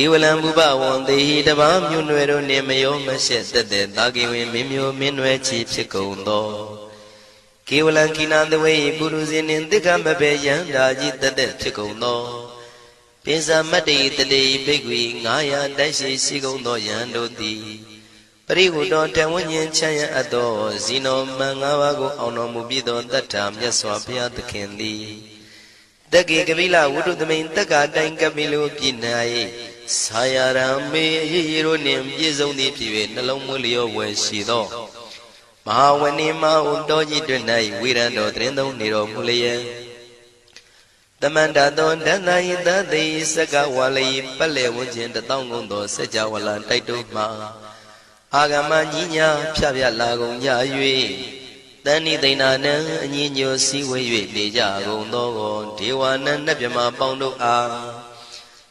ကေဝလံဘုဘဝံတေဟိတဘာမြို့နွယ်တို့နှင့်မယောမရှက်သက်သက်သာကေဝင်မင်းမျိုးမင်းနွယ်ချီဖြစ်ကုန်သောကေဝလံကိနာတဝေပုရုဇဉ်နှင့်တိက္ခမဘေယံဓာကြီးသက်သက်ဖြစ်ကုန်သောပိစမတ္တိတတိဘိက္ခွေ900တိုက်ရှိရှိကုန်သောယံတို့သည်ပရိဟုတောတဝဉ္ဉ္ချမ်းရအပ်သောဇီနောမန်၅ပါးကိုအောင်တော်မူပြီးသောတတ္ထာမြတ်စွာဘုရားသခင်သည်တက္ကေကပိလဝုဒ္ဓသမိန်တက္ကာတိုင်ကပိလိုပြည်၌ ဆာယရံမေရေရေတို့နှင့်ပြည့်စုံသည်ဖြစ်၍နှလုံးမွေးလျောဝယ်ရှိသောမဟာဝဏိမဟုတောကြီးတွင်၌ဝိရံတော်တရင်သုံးနေတော်မူလျက်တမန္တသောဒန္တယိတသိစကဝါလိပက်လေဝန်းကျင်တထောင်ကုန်သောစัจ java လတိုက်တို့မှအာဂမညီညာဖြဖြလာကုန်ကြ၍တန်ဤသိဏနံအညီညွတ်စည်းဝေး၍နေကြကုန်သောဒေဝနံနတ်မြမပေါင်းတို့အား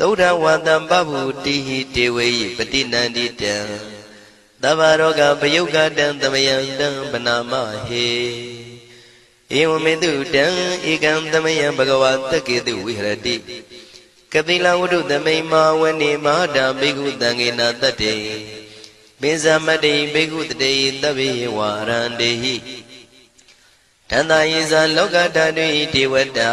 သုဒ္ဓဝတံပဗုတိဟိတေဝေယပတိနန္တိတံသဗ္ဗရောဂပယုတ်ကတံသမယံတံပနာမဟေဧဝမေတုတံဧကံသမယံဘဂဝတကေတုဝိဟရတိကတိလဝတ္ထုသမိန်မာဝနေမဟာတာဘိက္ခုတံငေနတတ္တေပိဇမတ္တိဘိက္ခုတတေသဗ္ဗေဝါရန္တေဟိတန္တယေဇာလောကဓာတုဣဒေဝတာ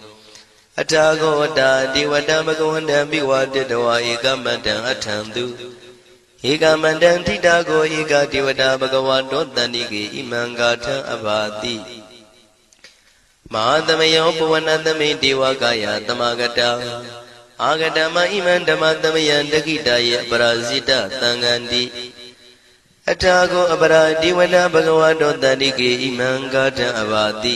အထာဂောတာဒီဝတံဘဂဝန္တံပိဝတတဝါဧကမတံအထံတုဧကမတံထိတာကိုဧကတိဝတာဘဂဝါတောတန္တိကေဣမံဂါထံအဘာတိမဟာသမယောပဝနသမိဒေဝကာယသမဂတအာဂတမဣမံဓမ္မသမယံတခိတယေအပရာဇိတသံဃန္တိအထာကိုအပရာဒီဝနဘဂဝတောတန္တိကေဣမံဂါထံအဘာတိ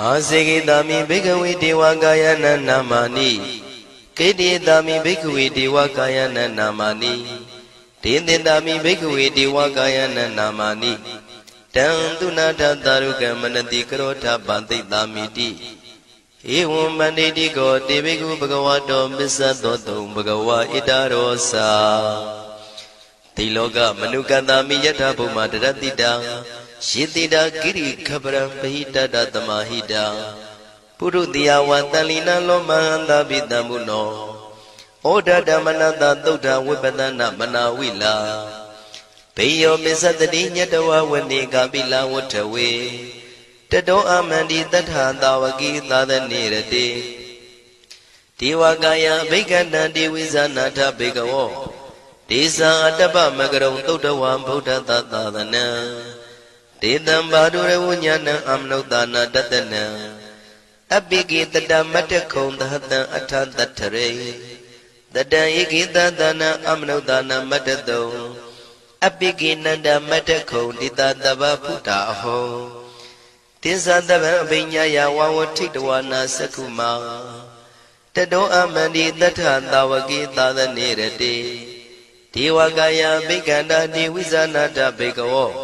အာစေကိတာမိဘိက္ခဝေဒေဝကာယနာနာမာနိကေတိတာမိဘိက္ခဝေဒေဝကာယနာနာမာနိဒေသင်တာမိဘိက္ခဝေဒေဝကာယနာနာမာနိတံသူနာထတာရုကမနတိကရောထပန္တိတာမိတိဧဝံမန္တိတိကောတေဘိကုဘဂဝတောမစ္ဆသောတုံဘဂဝဣတရောစာတိလောကမနုကတမိယထာဘုမတရတိတံ ယေတိတာကိရိခပရံပဟိတတသမဟိတံပုရုတိယဝတန်လီနလောမဟန္တာပိတံမုနောဩဒဓမ္မနတသုဒ္ဓဝိပဒနာမနာဝိလာဘေယောမစ္စတတိညတဝဝနေကပိလဝတ္ထဝေတတောအမန္တိတထသာဝကိသာသနေရတိဒေဝကာယဘိက္ခဏံဒေဝိဇာနာထဘေကဝောဒေဇာအတ္တပမကရုံသုဒ္ဓဝံဗုဒ္ဓတသာသနံ ဒေတံဘာဒုရဝဉာဏံအမနုဿာနာတတနံအပိကိတတမတ္တခုံသဟတံအထတထရေတတံဧကိတသနာအမနုဿာနာမတ္တတုံအပိကိနန္ဒမတ္တခုံတိတတဗဖုတာအဟောတိသတဗံအပိညာယဝဝထိတဝနာသက္ခုမာတတောအမန္တိတထသာဝကိသာသနေရတိဒေဝကာယဘိက္ခန္တာတိဝိဇာနာတဘေကဝော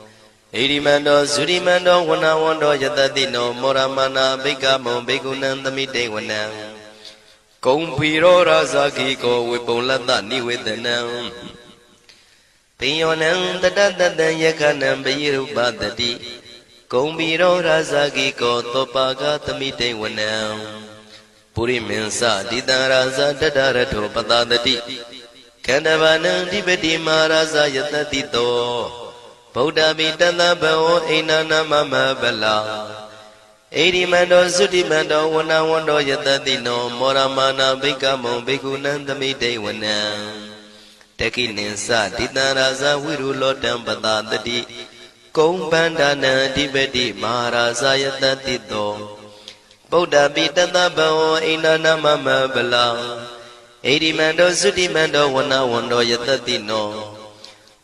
ဣရိမန္တောသုရိမန္တောဝနဝန္တောယတတိနောမောရမနာဘိကမောဘေကုဏံသမိတေဝနံကုံဖီရောရာဇာခိကောဝေပုံလတ္တနိဝေဒနံပိယောနံတတတတံယခဏံပယိရုပတတိကုံဖီရောရာဇာခိကောသောပါကသမိတေဝနံပုရိမင်းစတိတံရာဇာတတရထောပတတတိခန္ဓဘာနံဓိပတိမာရာဇာယတတိတော ဗုဒ္ဓမိတတဘောအိနာနာမမဗလာဣရိမန္တောသုတိမန္တောဝနဝန္တောယတတိနောမောရမာနာဘိကမောဘိက္ခုနံသမိတေဝနံတကိနိသတိတံရာဇဝိရုလောတံပတာတတိကုံပန္ဒနာအဓိပတိမဟာရာဇယတတိတောဗုဒ္ဓပိတတဘောအိန္ဒနာမမဗလာဣရိမန္တောသုတိမန္တောဝနဝန္တောယတတိနော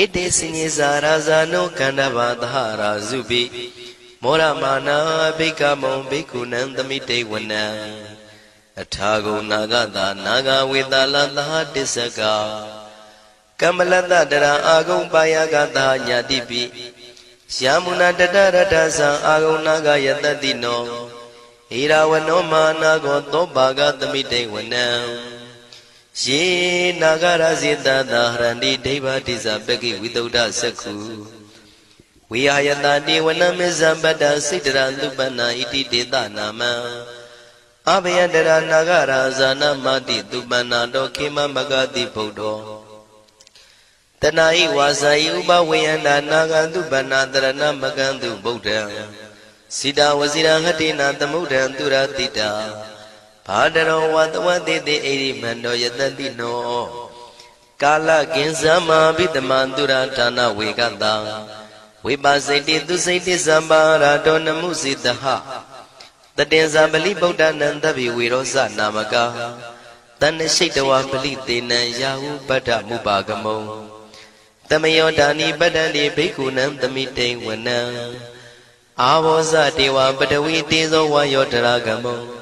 ဧတေစညေဇာရာဇာနောကန္တဘာသဟရာဇုပိမောရမာနာဘိကမုံဘိက္ခုနံသမိတေဝနံအထာဂုနာဂတာနာဂဝေတလသဟတစ္စကကမ္မလတတရာအာဂုံပါယကတာညာတိပိယာမုနာတတရတသံအာဂုနာဂယတတိနောဣရာဝနောမာနာကောသောဘာဂသမိတေဝနံ ယေနာဂရဇိတသာဟရန္တိဒိဗ္ဗတိဇပကိဝိတုဒ္ဓသက္ခုဝိဟာယတတိဝနမေဇံပတ္တစိတရသုပနာဣတိတေတနာမံအဘယတရနာဂရာဇာနမတိသူပနာတောခေမမဂတိဗုဒ္ဓောတဏှာဤဝါစာဤဥပဝေယန္တာနာဂန္တုဗန္နာတရဏမကန္တုဗုဒ္ဓံစိတာဝစီရဟတိနာသမုဒ္ဒံသူရတိတာ ဘာတရောဝတဝတိတိအိရိမန္တောယတတိနောကာလကင်ဇမဘိတမန္တုရဌာနဝေကတံဝိပါစိတိသူစိတိသမ္ပါရာတောနမှုစိတဟတတင်္ဇာပလိဗုဒ္ဓနံတဗ္ဗေဝေရောဇနာမကာတဏ္ဍရှိတဝါပလိတေနံယာဟုပတ္ထမုပါကမုံတမယောဒါနိပတ္တန္တိဘိက္ခုနံသမိတိဝနံအာဘောဇတေဝပတဝီတေဇောဝါယောတရာကမုံ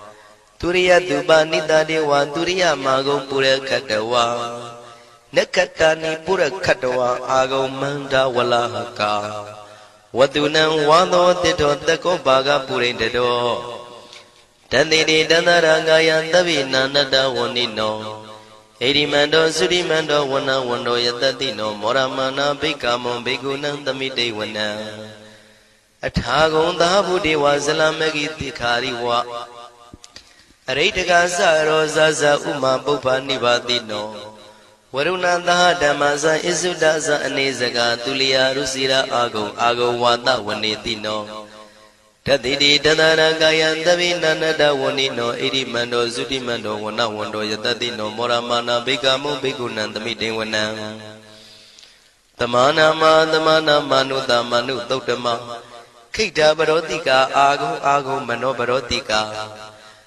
သူရိယသူပါနိတတေဝသူရိယမာဂုံပုရခတဝါနက္ခတာနိပုရခတဝါအာဂုံမန္တဝလဟကာဝတုနံဝါသောတိတောတကောဘာဂပုရိတတောတန်တိတေတန္တရာကာယသဗ္ဗိနန္တဝဏိနောဣရိမန္တောသုရိမန္တောဝဏဝန္တောယတတိနောမောရမနာဘိကမွန်ဘိကုဏံသမိတေဝနံအထာဂုံသာဘုဒေဝဇလမဂိတိခာရိဝ အရိတကသရောဇဇဥမာပုပ္ပနိဗ္ဗာတိနောဝရုဏသဟဓမ္မဇံဣစုဒဇံအနေစကာသူလျာရုစီရာအာဂုံအာဂုံဝါဒဝနေတိနောတတိတိတတရကာယံသဗိနန္တဝဏိနောဣရိမန္တောသုတိမန္တောဝနဝန္တောယတတိနောမောရမာနာဘိကမုဘိကုဏံသမိတေဝနံတမနာမသမနာမနုတမနုသုတ်တမခိတ္တပရောတိကာအာဂုံအာဂုံမနောပရောတိကာ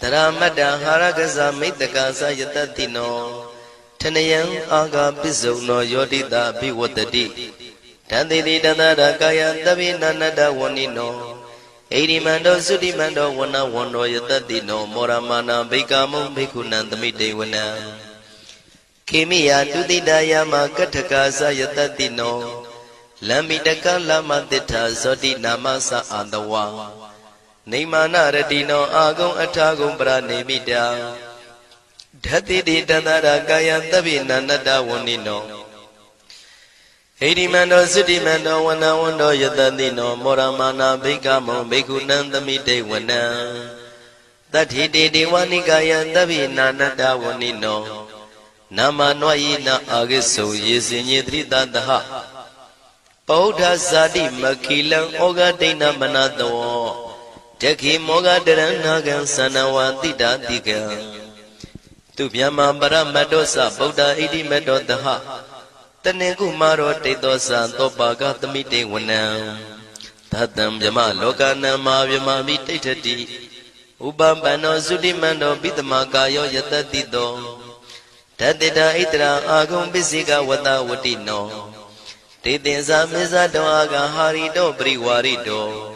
တရမတ္တဟာရကဇမိတ္တကသယတတိနောထနယံအာဂပစ္စုံနောယောတိတာဘိဝတ္တိတန်တိတိတန္တရာကာယသဗ္ဗိနန္တဝဏိနောဣရိမန္တောသုတိမန္တောဝနဝန္တောယတတိနောမောရမနာဘိကာမုံဘိက္ခုနံသမိတေဝနံခေမိယတုတိတယမကထကာသယတတိနောလမ္မိတကလမတိထာဇောတိနာမသအာတဝါ နေမာနရတိနောအာဂုံအထာဂုံပရနေမိတာဓတ္တိတိတန္တရာကာယသဗ္ဗိနန္တဝဏိနောဟိရိမန္တောသုတိမန္တောဝနဝန္တောယတတိနောမောရမနာဘိက္ခမောဘိက္ခုနံသမိတေဝနံတတ္ထိတေဒေဝနိကာယသဗ္ဗိနာနတဝဏိနောနာမနွယိနအာဂိစုယေစင်ညေတိတတဟပောဓဇာတိမခိလံဩဃဒိဏမနတော တခိမောဃတရဏကံသနဝတိတာတိကံသူဗျမပရမတ္တောသဗုဒ္ဓဣတိမတ္တောတဟတနေကုမာရောတိတ်သောသံသောပါကသမိတေဝနံသတ္တံဗျမလောကနံမာဗျမမိတိဋ္ဌတိဥပပန္နောသုတိမန္တောပိတမကာယောယတတိတောတတေတာဣတရာအာဂုံပစ္စေကဝတဝတိနောတေတင်္ဇာမေဇတောအာဂဟာရိတောပရိဝါရိတော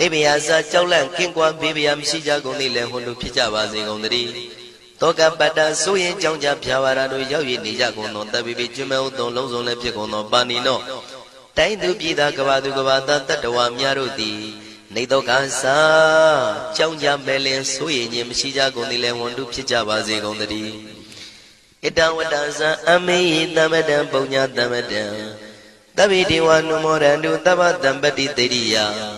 နေဗျာစာကြောက်လန့်ကင်းကွာဘေးဗျာမရှိကြကုန်သည်လည်းဟွန်တို့ဖြစ်ကြပါစေကုန်သတည်းတောကပတ္တဆိုရင်ကြောင့်ကြဖြာပါရာတို့ရောက်ရည်နေကြကုန်သောတပ်ပိပိကျွမဲဥသုံးလုံးစုံလည်းဖြစ်ကုန်သောပါဏိနောတိုင်းသူပြည်သားကဘာသူကဘာသားတတ္တဝါများတို့သည်နေတော့ကသာကြောင့်ကြမဲ့လင်ဆိုရင်ခြင်းမရှိကြကုန်သည်လည်းဝန်တုဖြစ်ကြပါစေကုန်သတည်းဣတံဝတ္တဇံအမေဟိတမတံပုံညာတမတံတဗိဒေဝနုမောရန္တုတဗ္ဗတံပတိတေရိယ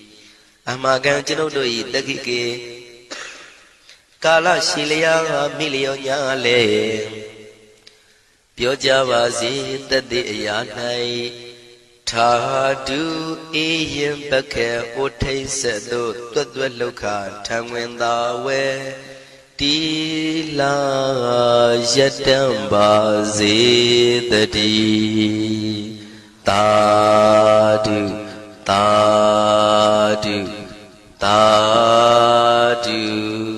အမကံကျွန်ုပ်တို့၏တက္ခိကေကာလရှိလျာမိလျောညာလေပြောကြပါစေတတ်တဲ့အရာ၌ထာတုအေယံပခေဩထိတ်ဆက်သို့တွတ်တွတ်လောက်ခထံဝင်သာဝဲတီလာယတံပါစေတတိတာ သာဓုသာဓု